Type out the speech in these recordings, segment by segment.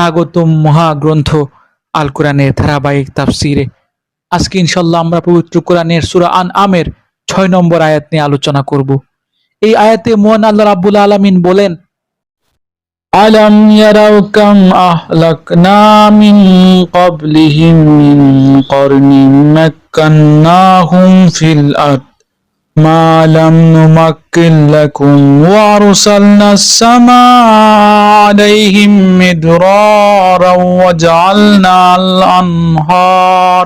স্বাগতম মহাগ্রন্থ আল কোরআনের ধারাবাহিক তাফসিরে আজকে ইনশাল্লাহ আমরা পবিত্র কোরআনের সূরা আন আমের ছয় নম্বর আয়াত নিয়ে আলোচনা করব এই আয়াতে মোহান আল্লাহ রাব্বুল আলামিন বলেন আলম ইয়ারাও কাম আহলাকনা মিন ক্বাবলিহিম মিন করনিন মাক্কান্নাহুম ফিল আরদ ما لم نمكن لكم وأرسلنا السماء عليهم مدرارا وجعلنا الأنهار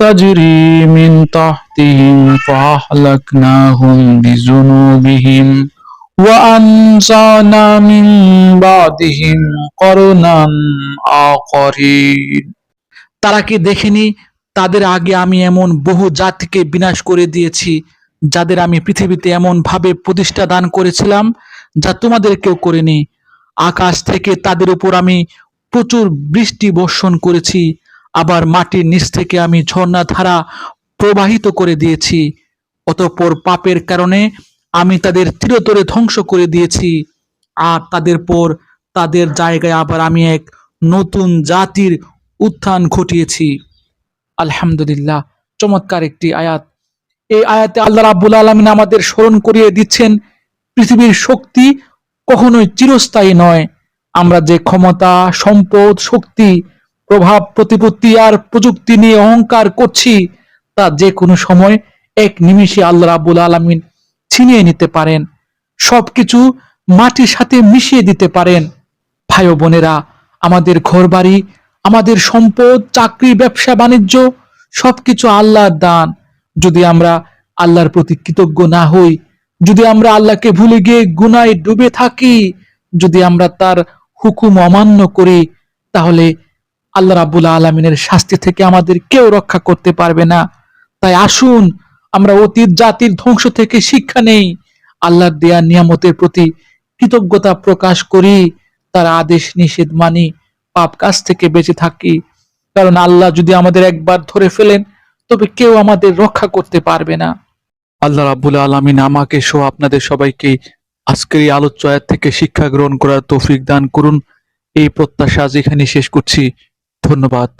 تجري من تحتهم فأهلكناهم بذنوبهم وأنشأنا من بعدهم قرنا آخرين তারা কি দেখেনি তাদের আগে আমি এমন বহু জাতিকে বিনাশ করে দিয়েছি যাদের আমি পৃথিবীতে এমন ভাবে প্রতিষ্ঠা দান করেছিলাম যা তোমাদের কেউ করেনি আকাশ থেকে তাদের উপর আমি প্রচুর বৃষ্টি বর্ষণ করেছি, আবার মাটির নিচ থেকে আমি ঝর্ণা ধারা প্রবাহিত করে দিয়েছি। অতঃপর পাপের কারণে আমি তাদের চিরতরে ধ্বংস করে দিয়েছি। আর তাদের পর তাদের জায়গায় আবার আমি এক নতুন জাতির উত্থান ঘটিয়েছি। আলহামদুলিল্লাহ, চমৎকার একটি আয়াত। এই আয়াতে আল্লাহ রাব্বুল আলমিন আমাদের স্মরণ করিয়ে দিচ্ছেন, পৃথিবীর শক্তি কখনোই চিরস্থায়ী নয়। আমরা যে ক্ষমতা, সম্পদ, শক্তি, প্রভাব, প্রতিপত্তি আর প্রযুক্তি নিয়ে অহংকার করছি, তা যে কোনো সময় এক নিমিষে আল্লাহ রাব্বুল আলমিন ছিনিয়ে নিতে পারেন। সবকিছু মাটির সাথে মিশিয়ে দিতে পারেন। ভাই বোনেরা, আমাদের ঘরবাড়ি, আমাদের সম্পদ, চাকরি, ব্যবসা, বাণিজ্য, সবকিছু আল্লাহর দান। যদি আমরা আল্লাহর প্রতি কৃতজ্ঞ না হই যদি আমরা আল্লাহকে ভুলে গিয়ে গুনায় ডুবে থাকি, যদি আমরা তার হুকুম অমান্য করি, তাহলে আল্লাহ রাবুল আলমিনের শাস্তি থেকে আমাদের কেউ রক্ষা করতে পারবে না। তাই আসুন, আমরা অতীত, জাতির ধ্বংস থেকে শিক্ষা নেই। আল্লাহর দেয়া নিয়ামতের প্রতি কৃতজ্ঞতা প্রকাশ করি। তার আদেশ নিষেধ মানি, পাপ কাজ থেকে বেঁচে থাকি। কারণ আল্লাহ যদি আমাদের একবার ধরে ফেলেন, তবে কেউ আমাদের রক্ষা করতে পারবে না। আল্লাহ রাবুল আলমিন আমাকে সহ আপনাদের সবাইকে আজকের এই আলোচ্য থেকে শিক্ষা গ্রহণ করার তৌফিক দান করুন। এই প্রত্যাশা আজ এখানে শেষ করছি। ধন্যবাদ।